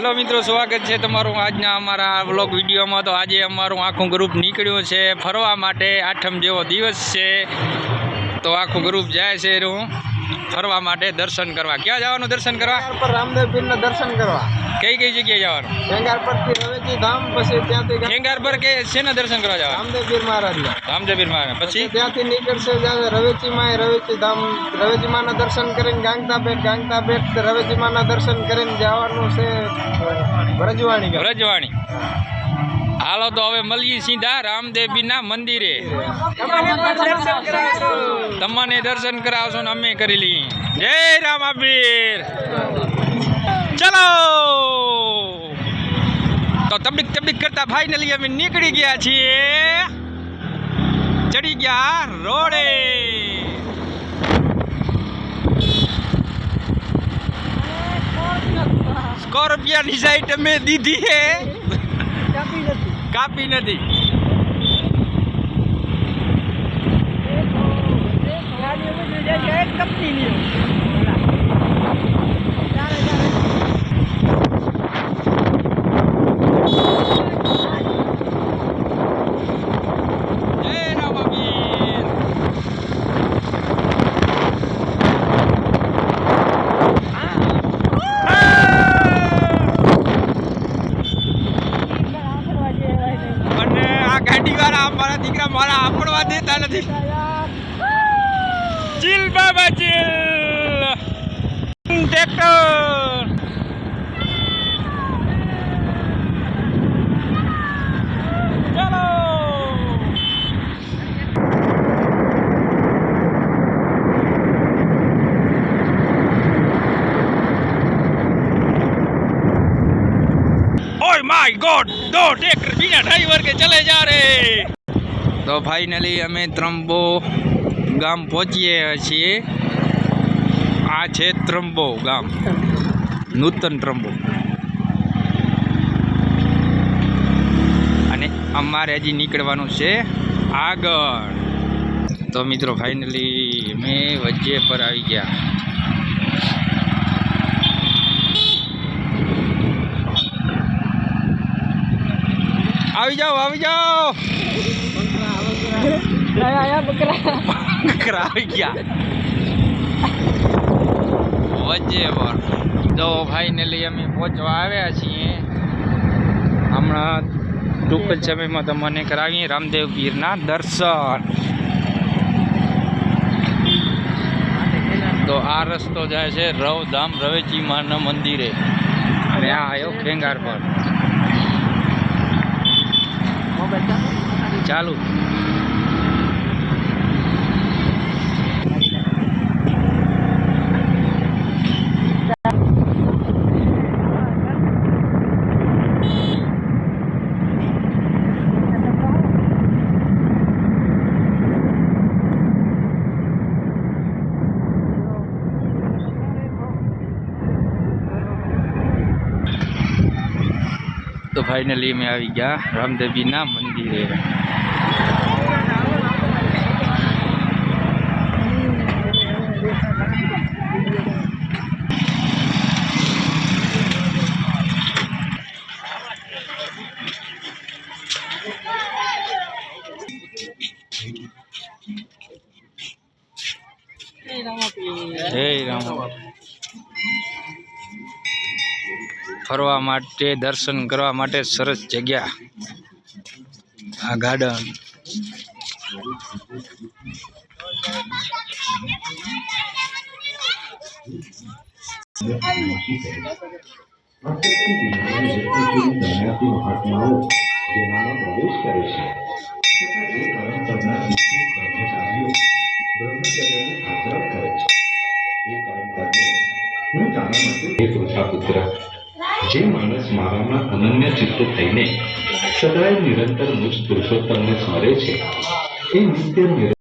હાલો મિત્રો, સ્વાગત છે તમારું આજના અમારા વ્લોગ વિડીયોમાં. તો આજે અમારું આખું ગ્રુપ નીકળ્યું છે ફરવા માટે. આઠમ જેવો દિવસ છે. તો આખું ગ્રુપ જાય છે હું ફરવા માટે દર્શન કરવા. ક્યાં જવાનું દર્શન કરવા? પર રામદેવ પીરના દર્શન કરવા. કઈ કઈ જગ્યાએ જવાનું? ખેંગાર પરથી રવેજી ધામ પછી ત્યાંથી ગા- ખેંગાર પર કે શેના દર્શન કરવા જવાનું? રામદેવ પીર મહારાજના. રામજબીરમાં પછી? ત્યાંથી નીકળશે જ્યારે રવેચી માં રવેચી ધામ રવેચી માના દર્શન કરીને ગાંગતા બેટ ગાંગતા બેટ રવેચી માના દર્શન કરીને જવાનું છે વ્રજવાણી. વ્રજવાણી હાલો તો હવે મળીએ સીધા રામદેવીના મંદિરે. તમને દર્શન કરાવશો ને અમે કરી લઈએ. જય રામાબીર ચલો. તો તબીક તબીક કરતા ફાઇનલી અમે નીકળી ગયા છીએ. ચડી ગયા રોડે. સ્કોર્પિયાની સાઈડ અમે દીધી છે. કાપી નથી. જય મારા દીકરા મારા આપડવા દેતા નથી ચીલ બાબા ચીલ ટ્રેક્ટર ચલો ओए माय गॉड दो ट्रैक्टर बिना ड्राइवर के चले जा रहे તો ફાઇનલી અમે ત્રંબો ગામ પહોંચીએ છીએ. આ છે ત્રંબો ગામ. નૂતન ત્રંબો. અને અમારે હજી નીકળવાનું છે આગળ. તો મિત્રો ફાઇનલી અમે વચ્ચે પર આવી ગયા. આવી જાઓ આવી જાઓ! બકરા આવી ગયા વચ્ચે પર તો ફાઇનલી અમે પહોંચવા આવ્યા છીએ હમણાં ટૂંક જ સમયમાં તમને કરાવીએ રામદેવ પીરના દર્શન તો આ રસ્તો જાય છે રવધામ રવેચી માના મંદિરે અને આ આવ્યો ખેંગાર પર ચાલુ તો ફાઇનલી અમે આવી ગયા રામદેવીના મંદિરે જય રામ ફરવા માટે, દર્શન કરવા માટે સરસ જગ્યા. આ ગાર્ડન. હું જાણવા માટે એક ઓછા પુત્ર જે માણસ મારામાં અનન્ય ચિત્ત થઈને સદાય નિરંતર મુજ પુરુષોત્તમને સ્મરે છે એ નિત્ય